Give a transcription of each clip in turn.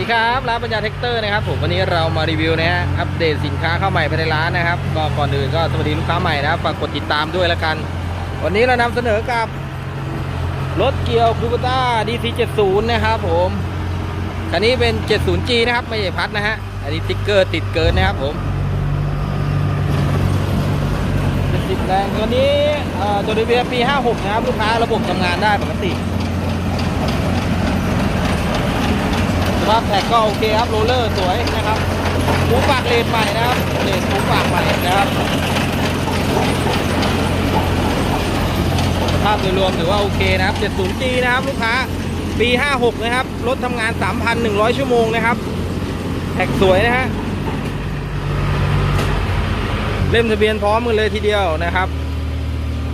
ดีครับร้านปัญญาเทคเตอร์นะครับผมวันนี้เรามารีวิวนะฮะอัปเดตสินค้าเข้าใหม่ภายในร้านนะครับ ก็ก่อนอื่นก็สวัสดีลูกค้าใหม่นะครับฝากกดติดตามด้วยละกัน วันนี้เรานำเสนอกับรถเกียวคูปต้า DC 70นะครับผมคันนี้เป็น 70G นะครับ ไม่ใช่พัดนะฮะ อันนี้ติ๊กเกอร์ติดเกินนะครับผม70แรงตัวนี้เอ่อตัวดีเวียปี 56 นะครับ ลูกค้าระบบทำงานได้ปกติ สภาพแท็กก็โอเคครับโรลเลอร์สวยนะครับหูปากเลนใหม่นะครับเลนหูปากใหม่นะครับภาพโดยรวมถือว่าโอเคนะครับ 70G นะครับลูกค้าปี 56 นะครับ รถทำงาน 3,100 ชั่วโมงนะครับแท็กสวยนะฮะ เล่มทะเบียนพร้อมกันเลยทีเดียวนะครับ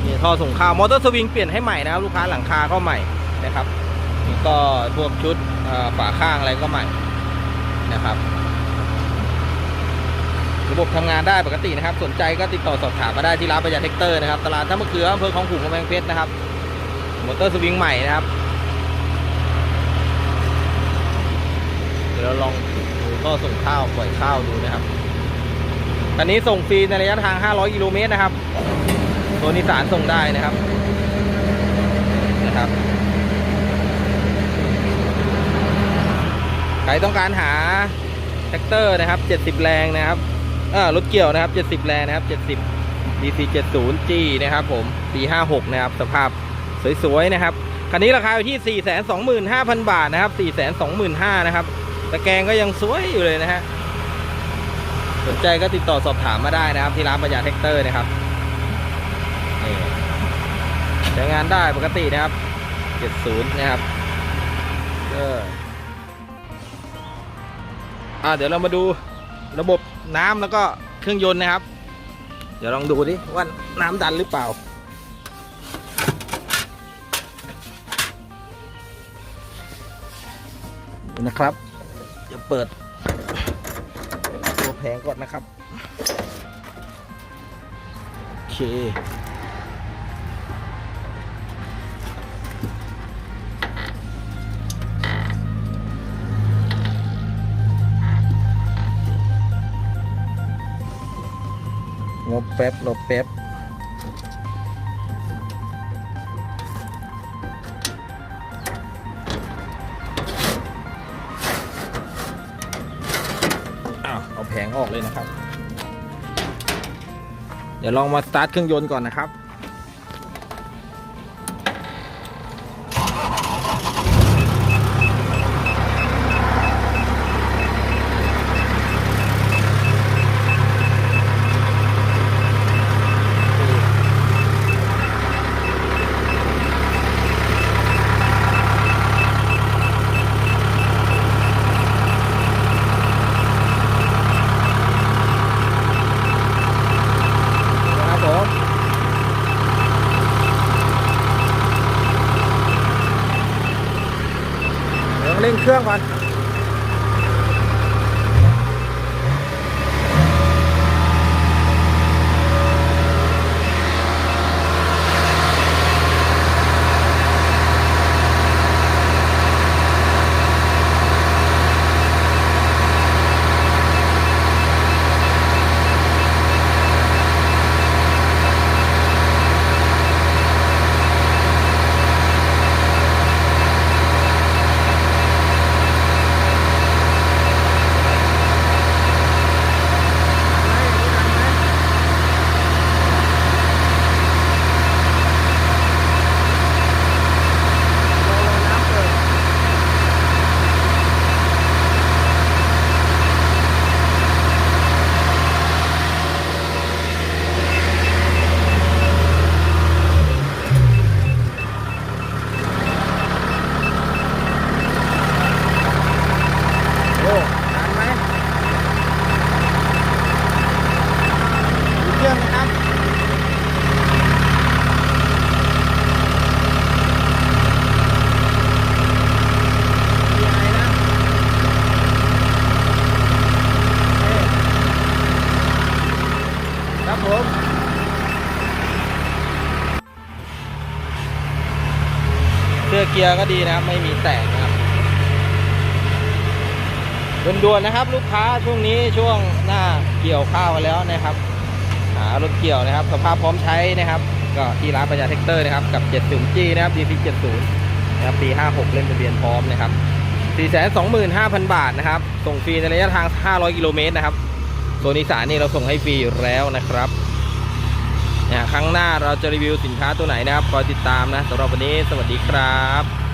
นี่ท่อส่งข้าวมอเตอร์สวิงเปลี่ยนให้ใหม่นะครับ ลูกค้าหลังคาก็ใหม่นะครับ ก็พวกชุดฝาข้างอะไรก็ใหม่นะครับ ระบบทำงานได้ปกตินะครับ สนใจก็ติดต่อสอบถามมาได้ที่ร้านประหยัดเทคเตอร์นะครับ ตลาดท่ามะเขืออำเภอคลองขุ่นกำแพงเพชรนะครับมอเตอร์สวิงใหม่นะครับ เดี๋ยวเราลองดูก็ส่งข้าวปล่อยข้าวดูนะครับตอนนี้ส่งฟรีในระยะทาง 500 กิโลเมตรนะครับโซนอีสานส่งได้นะครับ นะครับ ใคร ต้องการหาแท็กเตอร์นะครับ 70 แรงนะครับเออรถเกี่ยวนะครับ 70 แรงนะครับ 70 DC 70G นะครับผมปี56นะครับ สภาพสวยๆนะครับ คันนี้ราคาอยู่ที่ 425,000 บาทนะครับ 425,000นะครับ ตะแกรงก็ยังสวยอยู่เลยนะฮะ สนใจก็ติดต่อสอบถามมาได้นะครับ ที่ร้านปัญญาแท็กเตอร์นะครับใช้งานได้ปกตินะครับ 70 นะครับเออ อ่าเดี๋ยวเรามาดูระบบน้ำแล้วก็เครื่องยนต์นะครับ เดี๋ยวลองดูดิว่าน้ำดันหรือเปล่า นะครับจะเปิดตัวแผงก่อนนะครับ โอเค งบแป๊บงบแป๊บอ้าวเอาแผงออกเลยนะครับ เดี๋ยวลองมาสตาร์ทเครื่องยนต์ก่อนนะครับผม เดี๋ยวเร่งเครื่องก่อนโอ้นานไหมดูเครื่องนะครับ DI นะครับ ผมเสื้อเกียร์ก็ดีนะครับไม่มีแตกนะครับด่วนๆนะครับ ลูกค้าช่วงนี้ช่วงหน้าเกี่ยวข้าวแล้วนะครับหารถเกี่ยวนะครับ สภาพพร้อมใช้นะครับ ก็ที่ร้านปัญญาแท็กเตอร์นะครับกับ 70G นะครับ DC 70นะครับปี 56 เล่มทะเบียนพร้อมนะครับ 425,000 บาทนะครับ ส่งฟรีในระยะทาง 500 กิโลเมตรนะครับ โซนอีสานนี่เราส่งให้ฟรีอยู่แล้วนะครับนะครั้งหน้าเราจะรีวิวสินค้าตัวไหนนะครับคอยติดตามนะสำหรับวันนี้สวัสดีครับ